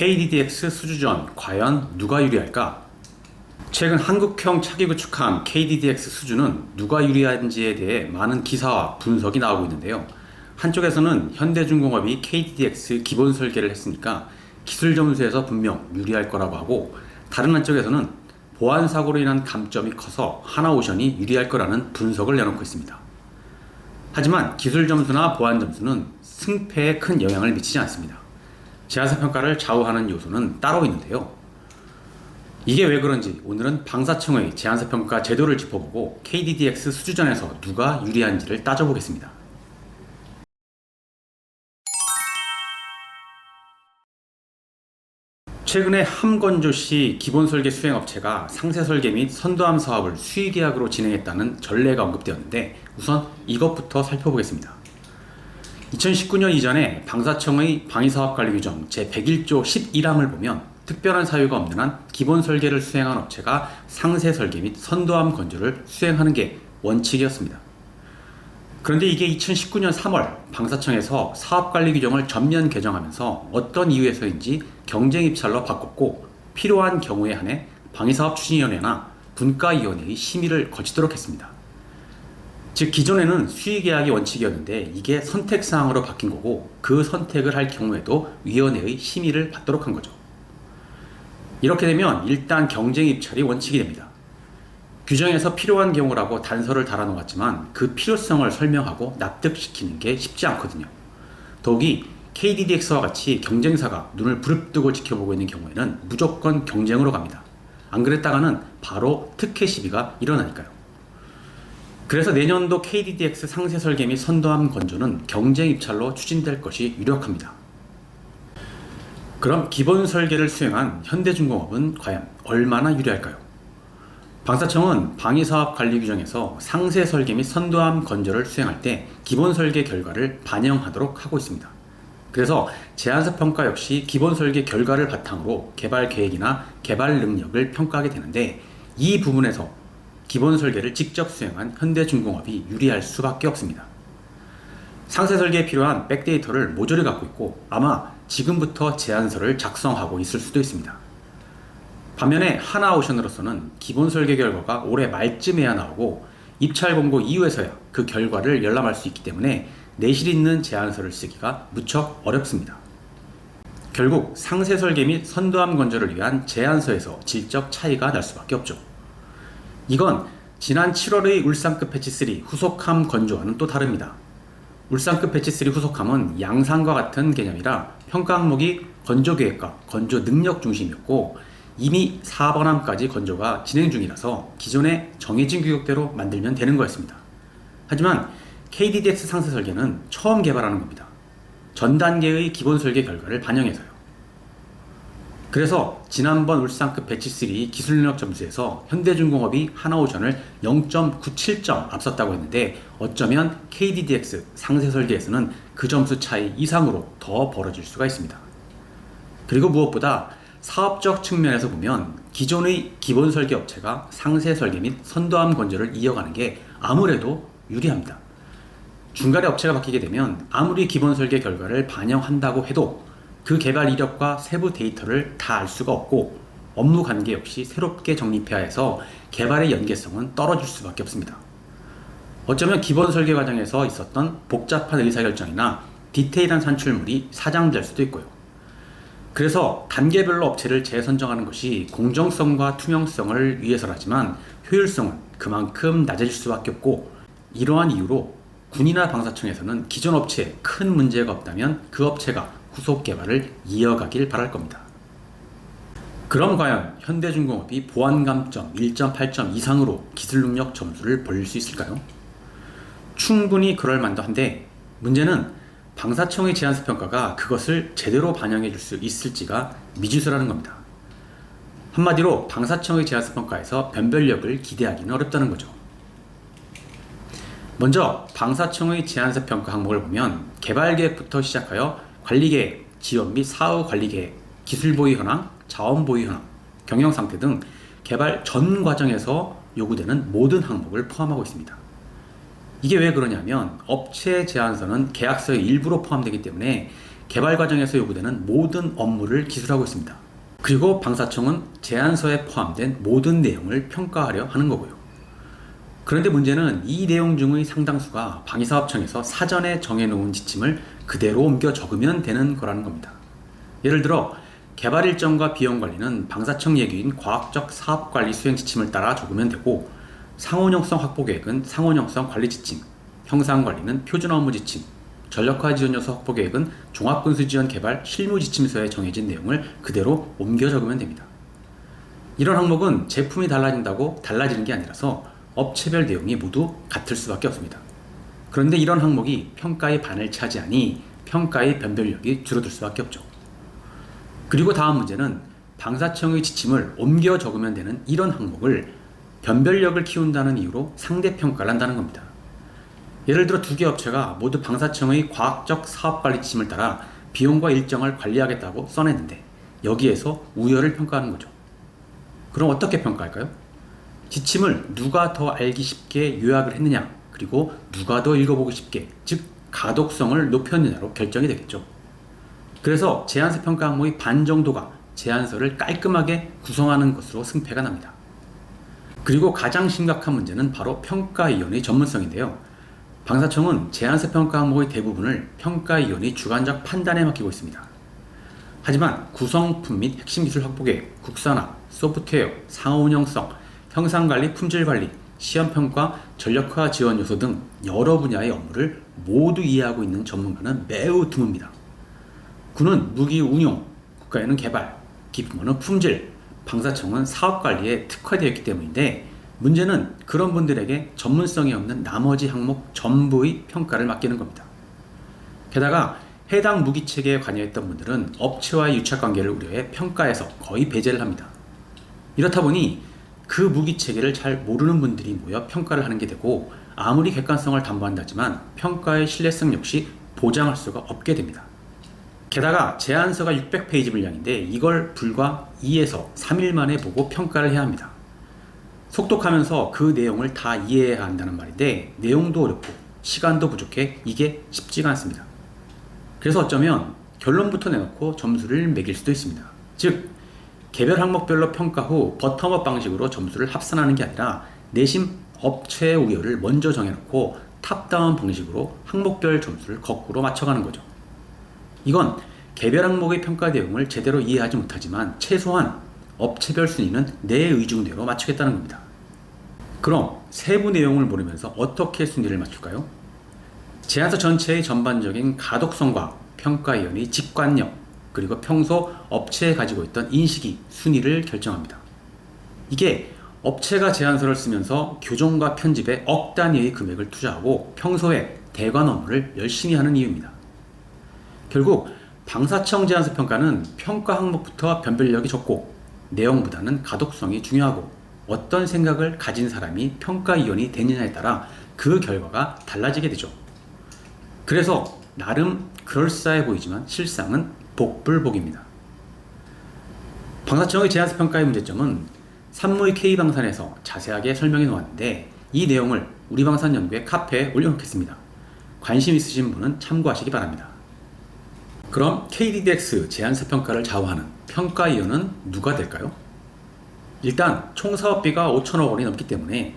KDDX 수주전 과연 누가 유리할까? 최근 한국형 차기 구축함 KDDX 수주는 누가 유리한지에 대해 많은 기사와 분석이 나오고 있는데요. 한쪽에서는 현대중공업이 KDDX 기본 설계를 했으니까 기술 점수에서 분명 유리할 거라고 하고 다른 한쪽에서는 보안 사고로 인한 감점이 커서 하나오션이 유리할 거라는 분석을 내놓고 있습니다. 하지만 기술 점수나 보안 점수는 승패에 큰 영향을 미치지 않습니다. 제안서 평가를 좌우하는 요소는 따로 있는데요. 이게 왜 그런지 오늘은 방사청의 제안서 평가 제도를 짚어보고 KDDX 수주전에서 누가 유리한지를 따져보겠습니다. 최근에 함건조시 기본설계 수행업체가 상세설계 및 선도함 사업을 수의계약으로 진행했다는 전례가 언급되었는데 우선 이것부터 살펴보겠습니다. 2019년 이전에 방사청의 방위사업관리규정 제101조 11항을 보면 특별한 사유가 없는 한 기본 설계를 수행한 업체가 상세 설계 및 선도함 건조를 수행하는 게 원칙이었습니다. 그런데 이게 2019년 3월 방사청에서 사업관리 규정을 전면 개정하면서 어떤 이유에서인지 경쟁 입찰로 바꿨고 필요한 경우에 한해 방위사업 추진위원회나 분과위원회의 심의를 거치도록 했습니다. 즉 기존에는 수의계약이 원칙이었는데 이게 선택사항으로 바뀐 거고 그 선택을 할 경우에도 위원회의 심의를 받도록 한 거죠. 이렇게 되면 일단 경쟁 입찰이 원칙이 됩니다. 규정에서 필요한 경우라고 단서를 달아놓았지만 그 필요성을 설명하고 납득시키는 게 쉽지 않거든요. 더욱이 KDDX와 같이 경쟁사가 눈을 부릅뜨고 지켜보고 있는 경우에는 무조건 경쟁으로 갑니다. 안 그랬다가는 바로 특혜 시비가 일어나니까요. 그래서 내년도 KDDX 상세 설계 및 선도함 건조는 경쟁 입찰로 추진될 것이 유력합니다. 그럼 기본 설계를 수행한 현대중공업은 과연 얼마나 유리할까요? 방사청은 방위사업 관리 규정에서 상세 설계 및 선도함 건조를 수행할 때 기본 설계 결과를 반영하도록 하고 있습니다. 그래서 제안서 평가 역시 기본 설계 결과를 바탕으로 개발 계획이나 개발 능력을 평가하게 되는데 이 부분에서 기본 설계를 직접 수행한 현대중공업이 유리할 수밖에 없습니다. 상세 설계에 필요한 백데이터를 모조리 갖고 있고 아마 지금부터 제안서를 작성하고 있을 수도 있습니다. 반면에 하나오션으로서는 기본 설계 결과가 올해 말쯤에야 나오고 입찰 공고 이후에서야 그 결과를 열람할 수 있기 때문에 내실 있는 제안서를 쓰기가 무척 어렵습니다. 결국 상세 설계 및 선도함 건조를 위한 제안서에서 질적 차이가 날 수밖에 없죠. 이건 지난 7월의 울산급 패치 3 후속함 건조와는 또 다릅니다. 울산급 패치 3 후속함은 양산과 같은 개념이라 평가 항목이 건조 계획과 건조 능력 중심이었고 이미 4번함까지 건조가 진행 중이라서 기존에 정해진 규격대로 만들면 되는 거였습니다. 하지만 KDDX 상세 설계는 처음 개발하는 겁니다. 전 단계의 기본 설계 결과를 반영해서요. 그래서 지난번 울산 급 배치3 기술능력 점수에서 현대중공업이 하나오션을 0.97점 앞섰다고 했는데 어쩌면 KDDX 상세 설계에서는 그 점수 차이 이상으로 더 벌어질 수가 있습니다. 그리고 무엇보다 사업적 측면에서 보면 기존의 기본 설계 업체가 상세 설계 및 선도함 건조를 이어가는 게 아무래도 유리합니다. 중간에 업체가 바뀌게 되면 아무리 기본 설계 결과를 반영한다고 해도 그 개발 이력과 세부 데이터를 다 알 수가 없고 업무 관계 역시 새롭게 정립해야 해서 개발의 연계성은 떨어질 수밖에 없습니다. 어쩌면 기본 설계 과정에서 있었던 복잡한 의사결정이나 디테일한 산출물이 사장될 수도 있고요. 그래서 단계별로 업체를 재선정하는 것이 공정성과 투명성을 위해서라지만 효율성은 그만큼 낮아질 수밖에 없고 이러한 이유로 군이나 방사청에서는 기존 업체에 큰 문제가 없다면 그 업체가 후속 개발을 이어가길 바랄 겁니다. 그럼 과연 현대중공업이 보안 감점 1.8점 이상으로 기술 능력 점수를 벌릴 수 있을까요? 충분히 그럴 만도 한데 문제는 방사청의 제안서 평가가 그것을 제대로 반영해 줄 수 있을지가 미지수라는 겁니다. 한마디로 방사청의 제안서 평가에서 변별력을 기대하기는 어렵다는 거죠. 먼저 방사청의 제안서 평가 항목을 보면 개발 계획부터 시작하여 관리 계획, 지원 및 사후 관리 계획, 기술 보유 현황, 자원 보유 현황, 경영 상태 등 개발 전 과정에서 요구되는 모든 항목을 포함하고 있습니다. 이게 왜 그러냐면 업체 제안서는 계약서의 일부로 포함되기 때문에 개발 과정에서 요구되는 모든 업무를 기술하고 있습니다. 그리고 방사청은 제안서에 포함된 모든 내용을 평가하려 하는 거고요. 그런데 문제는 이 내용 중의 상당수가 방위사업청에서 사전에 정해놓은 지침을 그대로 옮겨 적으면 되는 거라는 겁니다. 예를 들어 개발 일정과 비용 관리는 방사청 얘기인 과학적 사업 관리 수행 지침을 따라 적으면 되고 상온형성 확보 계획은 상온형성 관리 지침, 형상 관리는 표준 업무 지침, 전력화 지원 요소 확보 계획은 종합군수 지원 개발 실무 지침서에 정해진 내용을 그대로 옮겨 적으면 됩니다. 이런 항목은 제품이 달라진다고 달라지는 게 아니라서 업체별 내용이 모두 같을 수밖에 없습니다. 그런데 이런 항목이 평가의 반을 차지하니 평가의 변별력이 줄어들 수밖에 없죠. 그리고 다음 문제는 방사청의 지침을 옮겨 적으면 되는 이런 항목을 변별력을 키운다는 이유로 상대 평가를 한다는 겁니다. 예를 들어 두 개 업체가 모두 방사청의 과학적 사업관리 지침을 따라 비용과 일정을 관리하겠다고 써냈는데 여기에서 우열을 평가하는 거죠. 그럼 어떻게 평가할까요? 지침을 누가 더 알기 쉽게 요약을 했느냐, 그리고 누가 더 읽어보기 쉽게, 즉 가독성을 높였느냐로 결정이 되겠죠. 그래서 제안서 평가 항목의 반 정도가 제안서를 깔끔하게 구성하는 것으로 승패가 납니다. 그리고 가장 심각한 문제는 바로 평가위원의 전문성인데요. 방사청은 제안서 평가 항목의 대부분을 평가위원의 주관적 판단에 맡기고 있습니다. 하지만 구성품 및 핵심 기술 확보 계획, 국산화, 소프트웨어, 상호 운영성, 형상관리, 품질관리, 시험평가, 전력화 지원 요소 등 여러 분야의 업무를 모두 이해하고 있는 전문가는 매우 드뭅니다. 군은 무기 운용, 국가에는 개발, 기품원은 품질, 방사청은 사업 관리에 특화되어 있기 때문인데 문제는 그런 분들에게 전문성이 없는 나머지 항목 전부의 평가를 맡기는 겁니다. 게다가 해당 무기 체계에 관여했던 분들은 업체와의 유착 관계를 우려해 평가에서 거의 배제를 합니다. 이렇다 보니 그 무기 체계를 잘 모르는 분들이 모여 평가를 하는 게 되고 아무리 객관성을 담보한다지만 평가의 신뢰성 역시 보장할 수가 없게 됩니다. 게다가 제안서가 600페이지 분량인데 이걸 불과 2에서 3일 만에 보고 평가를 해야 합니다. 속독하면서 그 내용을 다 이해해야 한다는 말인데 내용도 어렵고 시간도 부족해 이게 쉽지가 않습니다. 그래서 어쩌면 결론부터 내놓고 점수를 매길 수도 있습니다. 즉 개별 항목별로 평가 후 버텀업 방식으로 점수를 합산하는 게 아니라 내심 업체의 우열을 먼저 정해놓고 탑다운 방식으로 항목별 점수를 거꾸로 맞춰가는 거죠. 이건 개별 항목의 평가 내용을 제대로 이해하지 못하지만 최소한 업체별 순위는 내 의중대로 맞추겠다는 겁니다. 그럼 세부 내용을 모르면서 어떻게 순위를 맞출까요? 제안서 전체의 전반적인 가독성과 평가위원의 직관력, 그리고 평소 업체에 가지고 있던 인식이 순위를 결정합니다. 이게 업체가 제안서를 쓰면서 교정과 편집에 억 단위의 금액을 투자하고 평소에 대관 업무를 열심히 하는 이유입니다. 결국 방사청 제안서 평가는 평가 항목부터 변별력이 적고 내용보다는 가독성이 중요하고 어떤 생각을 가진 사람이 평가위원이 되느냐에 따라 그 결과가 달라지게 되죠. 그래서 나름 그럴싸해 보이지만 실상은 복불복입니다. 방사청의 제안서 평가의 문제점은 산무의 K방산에서 자세하게 설명해 놓았는데 이 내용을 우리 방산 연구의 카페에 올려놓겠습니다. 관심 있으신 분은 참고하시기 바랍니다. 그럼 KDDX 제안서 평가를 좌우하는 평가위원은 누가 될까요? 일단 총 사업비가 5천억 원이 넘기 때문에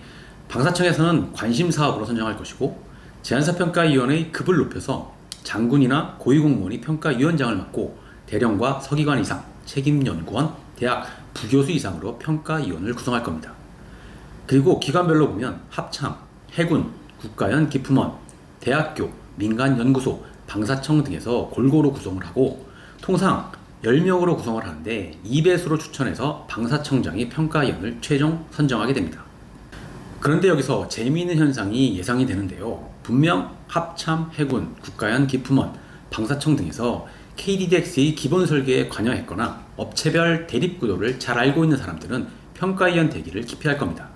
방사청에서는 관심 사업으로 선정할 것이고 제안서 평가위원의 급을 높여서 장군이나 고위공무원이 평가위원장을 맡고 대령과 서기관 이상, 책임연구원, 대학 부교수 이상으로 평가위원을 구성할 겁니다. 그리고 기관별로 보면 합참, 해군, 국가연 기품원, 대학교, 민간연구소, 방사청 등에서 골고루 구성을 하고 통상 10명으로 구성을 하는데 2배수로 추천해서 방사청장이 평가위원을 최종 선정하게 됩니다. 그런데 여기서 재미있는 현상이 예상이 되는데요. 분명 합참, 해군, 국가연, 기품원, 방사청 등에서 KDDX의 기본 설계에 관여했거나 업체별 대립 구도를 잘 알고 있는 사람들은 평가위원 되기를 기피할 겁니다.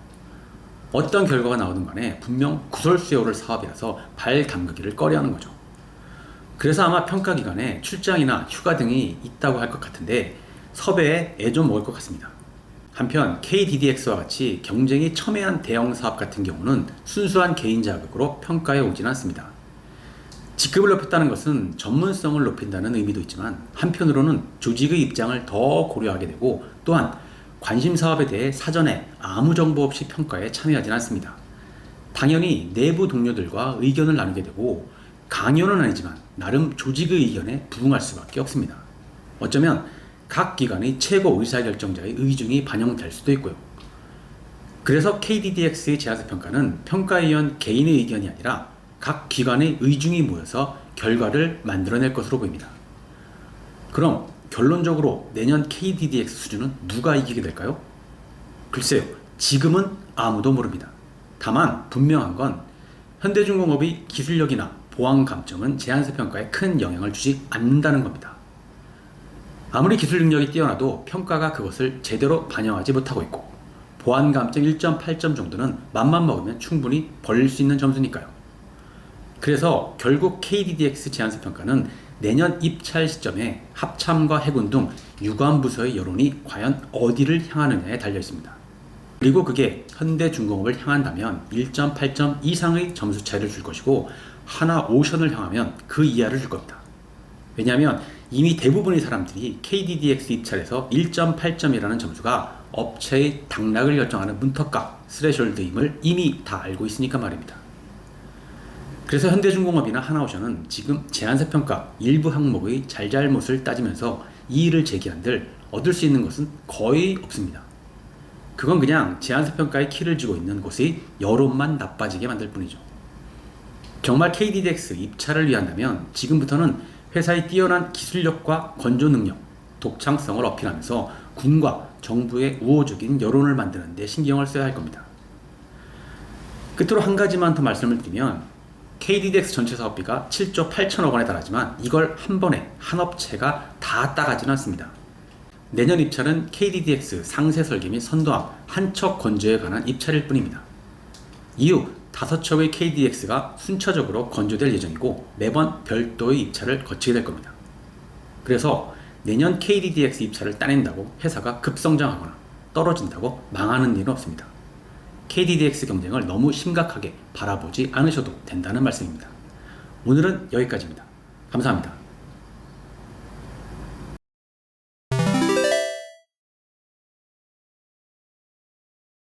어떤 결과가 나오든 간에 분명 구설수요를 사업이라서 발 담그기를 꺼려하는 거죠. 그래서 아마 평가 기간에 출장이나 휴가 등이 있다고 할 것 같은데 섭외에 애 좀 먹을 것 같습니다. 한편 KDDX와 같이 경쟁이 첨예한 대형 사업 같은 경우는 순수한 개인 자격으로 평가에 오진 않습니다. 직급을 높였다는 것은 전문성을 높인다는 의미도 있지만 한편으로는 조직의 입장을 더 고려하게 되고 또한 관심 사업에 대해 사전에 아무 정보 없이 평가에 참여하진 않습니다. 당연히 내부 동료들과 의견을 나누게 되고 강요는 아니지만 나름 조직의 의견에 부응할 수밖에 없습니다. 어쩌면 각 기관의 최고 의사결정자의 의중이 반영될 수도 있고요. 그래서 KDDX의 제안서 평가는 평가위원 개인의 의견이 아니라 각 기관의 의중이 모여서 결과를 만들어낼 것으로 보입니다. 그럼 결론적으로 내년 KDDX 수준은 누가 이기게 될까요? 글쎄요, 지금은 아무도 모릅니다. 다만 분명한 건 현대중공업의 기술력이나 보안 감점은 제안서 평가에 큰 영향을 주지 않는다는 겁니다. 아무리 기술 능력이 뛰어나도 평가가 그것을 제대로 반영하지 못하고 있고 보안 감점 1.8점 정도는 맘만 먹으면 충분히 벌릴 수 있는 점수니까요. 그래서 결국 KDDX 제안서 평가는 내년 입찰 시점에 합참과 해군 등 유관 부서의 여론이 과연 어디를 향하느냐에 달려 있습니다. 그리고 그게 현대중공업을 향한다면 1.8점 이상의 점수 차이를 줄 것이고 하나 오션을 향하면 그 이하를 줄 겁니다. 왜냐하면 이미 대부분의 사람들이 KDDX 입찰에서 1.8점이라는 점수가 업체의 당락을 결정하는 문턱값, 스레셜드임을 이미 다 알고 있으니까 말입니다. 그래서 현대중공업이나 하나오션은 지금 제안서 평가 일부 항목의 잘잘못을 따지면서 이의를 제기한들 얻을 수 있는 것은 거의 없습니다. 그건 그냥 제안서 평가에 키를 쥐고 있는 곳의 여론만 나빠지게 만들 뿐이죠. 정말 KDDX 입찰을 위한다면 지금부터는 회사의 뛰어난 기술력과 건조 능력, 독창성을 어필하면서 군과 정부의 우호적인 여론을 만드는 데 신경을 써야 할 겁니다. 끝으로 한 가지만 더 말씀을 드리면 KDDX 전체 사업비가 7조 8천억 원에 달하지만 이걸 한 번에 한 업체가 다 따가지는 않습니다. 내년 입찰은 KDDX 상세 설계 및 선도함 한척 건조에 관한 입찰일 뿐입니다. 이후 다섯 척의 KDX가 순차적으로 건조될 예정이고 매번 별도의 입찰을 거치게 될 겁니다. 그래서 내년 KDDX 입찰을 따낸다고 회사가 급성장하거나 떨어진다고 망하는 일은 없습니다. KDDX 경쟁을 너무 심각하게 바라보지 않으셔도 된다는 말씀입니다. 오늘은 여기까지입니다. 감사합니다.